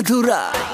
তোমার